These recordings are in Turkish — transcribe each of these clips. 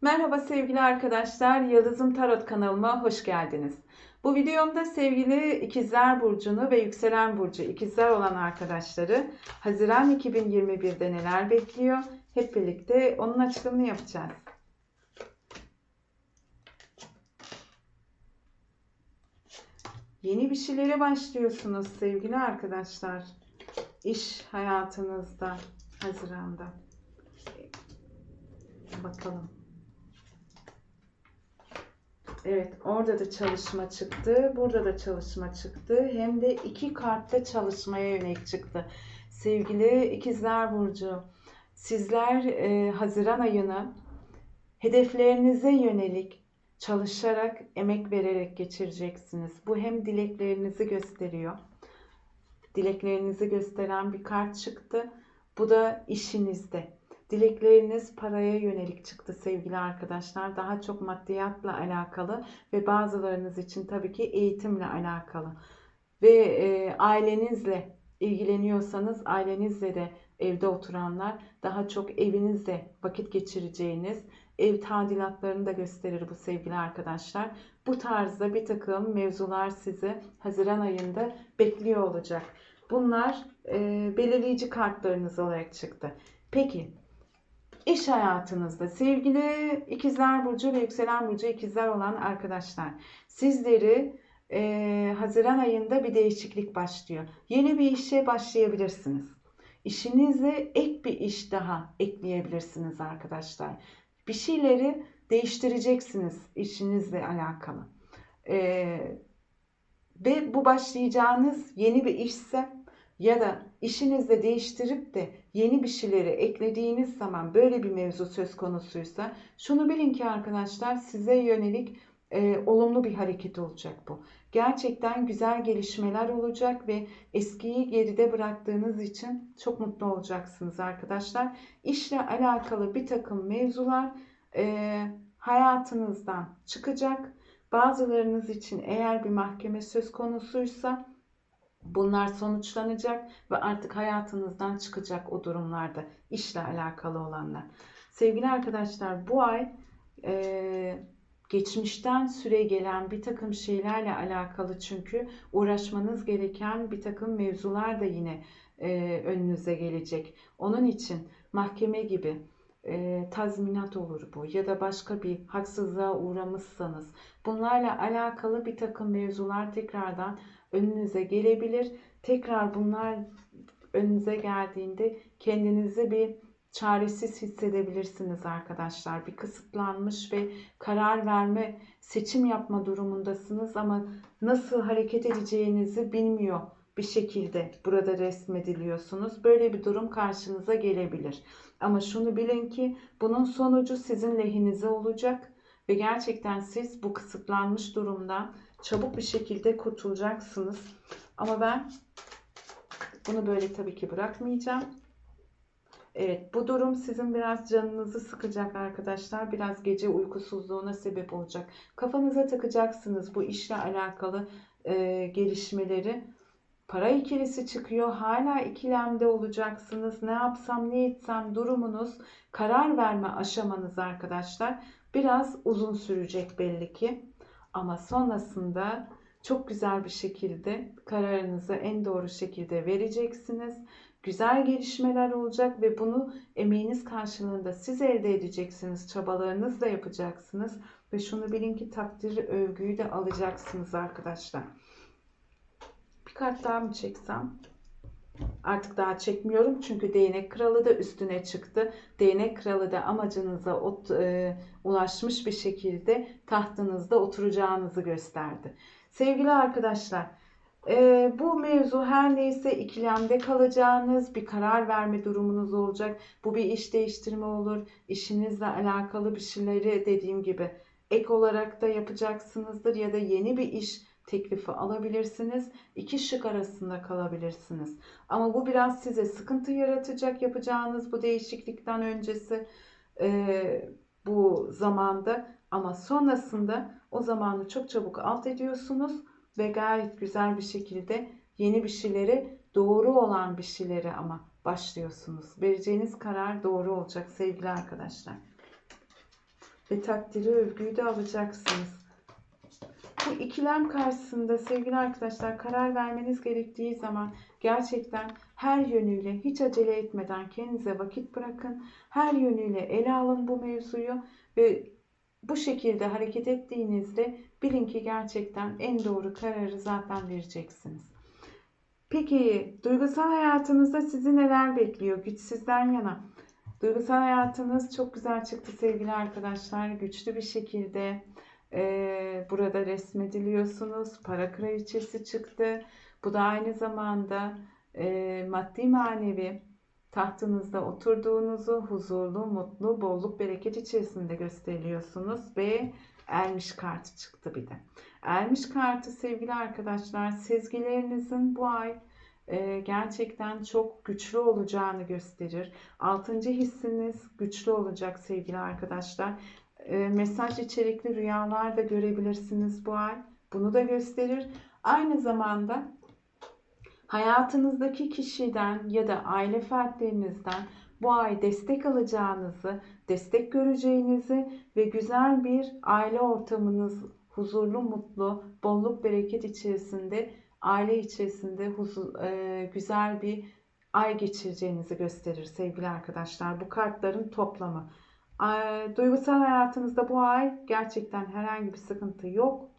Merhaba sevgili arkadaşlar, Yıldızım Tarot kanalıma hoş geldiniz. Bu videomda sevgili İkizler Burcu'nu ve Yükselen Burcu İkizler olan arkadaşları Haziran 2021'de neler bekliyor? Hep birlikte onun açılımını yapacağız. Yeni bir şeylere başlıyorsunuz sevgili arkadaşlar. İş hayatınızda Haziran'da. Bakalım. Evet, orada da çalışma çıktı. Burada da çalışma çıktı. Hem de iki kartta çalışmaya yönelik çıktı. Sevgili İkizler Burcu, sizler e, Haziran ayını hedeflerinize yönelik çalışarak, emek vererek geçireceksiniz. Bu hem dileklerinizi gösteriyor. Dileklerinizi gösteren bir kart çıktı. Bu da işinizde. Dilekleriniz paraya yönelik çıktı sevgili arkadaşlar. Daha çok maddiyatla alakalı ve bazılarınız için tabii ki eğitimle alakalı. Ve e, ailenizle ilgileniyorsanız ailenizle de evde oturanlar daha çok evinizde vakit geçireceğiniz ev tadilatlarını da gösterir bu sevgili arkadaşlar. Bu tarzda bir takım mevzular sizi Haziran ayında bekliyor olacak. Bunlar e, belirleyici kartlarınız olarak çıktı. Peki İş hayatınızda sevgili ikizler burcu ve yükselen burcu ikizler olan arkadaşlar sizleri e, Haziran ayında bir değişiklik başlıyor. Yeni bir işe başlayabilirsiniz. İşinize ek bir iş daha ekleyebilirsiniz arkadaşlar. Bir şeyleri değiştireceksiniz işinizle alakalı. E, ve bu başlayacağınız yeni bir işse ya da işinizde değiştirip de yeni bir şeyleri eklediğiniz zaman böyle bir mevzu söz konusuysa şunu bilin ki arkadaşlar size yönelik e, olumlu bir hareket olacak bu. Gerçekten güzel gelişmeler olacak ve eskiyi geride bıraktığınız için çok mutlu olacaksınız arkadaşlar. İşle alakalı bir takım mevzular e, hayatınızdan çıkacak. Bazılarınız için eğer bir mahkeme söz konusuysa Bunlar sonuçlanacak ve artık hayatınızdan çıkacak o durumlarda işle alakalı olanlar. Sevgili arkadaşlar bu ay e, geçmişten süre gelen bir takım şeylerle alakalı çünkü uğraşmanız gereken bir takım mevzular da yine e, önünüze gelecek. Onun için mahkeme gibi e, tazminat olur bu ya da başka bir haksızlığa uğramışsanız bunlarla alakalı bir takım mevzular tekrardan önünüze gelebilir. Tekrar bunlar önünüze geldiğinde kendinizi bir çaresiz hissedebilirsiniz arkadaşlar. Bir kısıtlanmış ve karar verme, seçim yapma durumundasınız ama nasıl hareket edeceğinizi bilmiyor bir şekilde burada resmediliyorsunuz. Böyle bir durum karşınıza gelebilir. Ama şunu bilin ki bunun sonucu sizin lehinize olacak ve gerçekten siz bu kısıtlanmış durumdan çabuk bir şekilde kurtulacaksınız. Ama ben bunu böyle tabii ki bırakmayacağım. Evet bu durum sizin biraz canınızı sıkacak arkadaşlar. Biraz gece uykusuzluğuna sebep olacak. Kafanıza takacaksınız bu işle alakalı e, gelişmeleri. Para ikilisi çıkıyor. Hala ikilemde olacaksınız. Ne yapsam ne etsem durumunuz karar verme aşamanız arkadaşlar biraz uzun sürecek belli ki. Ama sonrasında çok güzel bir şekilde kararınızı en doğru şekilde vereceksiniz. Güzel gelişmeler olacak ve bunu emeğiniz karşılığında siz elde edeceksiniz. Çabalarınızla yapacaksınız. Ve şunu bilin ki takdiri övgüyü de alacaksınız arkadaşlar. Kart daha mı çeksem? Artık daha çekmiyorum çünkü değnek kralı da üstüne çıktı. Değnek kralı da amacınıza ot, e, ulaşmış bir şekilde tahtınızda oturacağınızı gösterdi. Sevgili arkadaşlar e, bu mevzu her neyse ikilemde kalacağınız bir karar verme durumunuz olacak. Bu bir iş değiştirme olur. İşinizle alakalı bir şeyleri dediğim gibi ek olarak da yapacaksınızdır ya da yeni bir iş teklifi alabilirsiniz. İki şık arasında kalabilirsiniz. Ama bu biraz size sıkıntı yaratacak yapacağınız bu değişiklikten öncesi e, bu zamanda ama sonrasında o zamanı çok çabuk alt ediyorsunuz ve gayet güzel bir şekilde yeni bir şeyleri doğru olan bir şeyleri ama başlıyorsunuz. Vereceğiniz karar doğru olacak sevgili arkadaşlar. ve takdiri övgüyü de alacaksınız. Bu ikilem karşısında sevgili arkadaşlar karar vermeniz gerektiği zaman gerçekten her yönüyle hiç acele etmeden kendinize vakit bırakın. Her yönüyle ele alın bu mevzuyu ve bu şekilde hareket ettiğinizde bilin ki gerçekten en doğru kararı zaten vereceksiniz. Peki duygusal hayatınızda sizi neler bekliyor? Güç sizden yana. Duygusal hayatınız çok güzel çıktı sevgili arkadaşlar. Güçlü bir şekilde e, burada resmediliyorsunuz. Para kraliçesi çıktı. Bu da aynı zamanda e, maddi manevi tahtınızda oturduğunuzu huzurlu, mutlu, bolluk, bereket içerisinde gösteriliyorsunuz ve ermiş kartı çıktı bir de. Ermiş kartı sevgili arkadaşlar sezgilerinizin bu ay e, gerçekten çok güçlü olacağını gösterir. Altıncı hissiniz güçlü olacak sevgili arkadaşlar. E, mesaj içerikli rüyalar da görebilirsiniz bu ay. Bunu da gösterir. Aynı zamanda hayatınızdaki kişiden ya da aile fertlerinizden bu ay destek alacağınızı, destek göreceğinizi ve güzel bir aile ortamınız huzurlu, mutlu, bolluk, bereket içerisinde, aile içerisinde huzur, e, güzel bir ay geçireceğinizi gösterir sevgili arkadaşlar. Bu kartların toplamı. Duygusal hayatınızda bu ay gerçekten herhangi bir sıkıntı yok.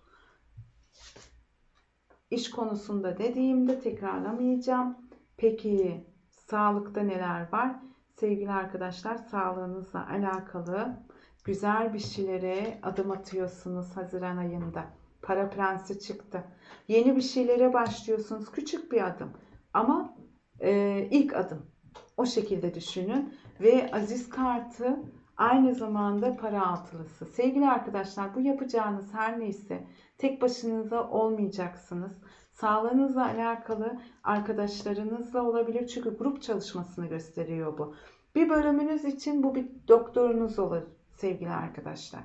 İş konusunda dediğimde tekrarlamayacağım. Peki sağlıkta neler var? Sevgili arkadaşlar sağlığınızla alakalı güzel bir şeylere adım atıyorsunuz Haziran ayında. Para prensi çıktı. Yeni bir şeylere başlıyorsunuz. Küçük bir adım ama e, ilk adım. O şekilde düşünün. Ve aziz kartı aynı zamanda para altılısı. Sevgili arkadaşlar bu yapacağınız her neyse tek başınıza olmayacaksınız. Sağlığınızla alakalı arkadaşlarınızla olabilir çünkü grup çalışmasını gösteriyor bu. Bir bölümünüz için bu bir doktorunuz olur sevgili arkadaşlar.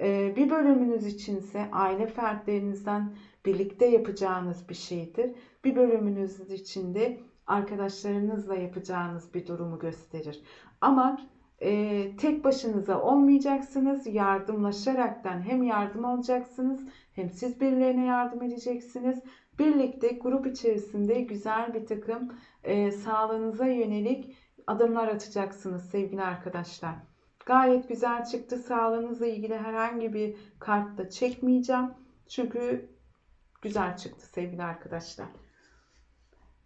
Ee, bir bölümünüz içinse aile fertlerinizden birlikte yapacağınız bir şeydir. Bir bölümünüz için de arkadaşlarınızla yapacağınız bir durumu gösterir. Ama e, tek başınıza olmayacaksınız. Yardımlaşaraktan hem yardım alacaksınız hem siz birilerine yardım edeceksiniz. Birlikte grup içerisinde güzel bir takım e, sağlığınıza yönelik adımlar atacaksınız sevgili arkadaşlar. Gayet güzel çıktı. Sağlığınızla ilgili herhangi bir kartta çekmeyeceğim. Çünkü güzel çıktı sevgili arkadaşlar.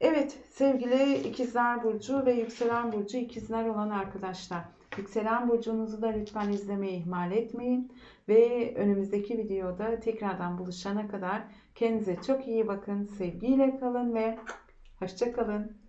Evet sevgili ikizler burcu ve yükselen burcu ikizler olan arkadaşlar. Yükselen burcunuzu da lütfen izlemeyi ihmal etmeyin. Ve önümüzdeki videoda tekrardan buluşana kadar kendinize çok iyi bakın. Sevgiyle kalın ve hoşça kalın.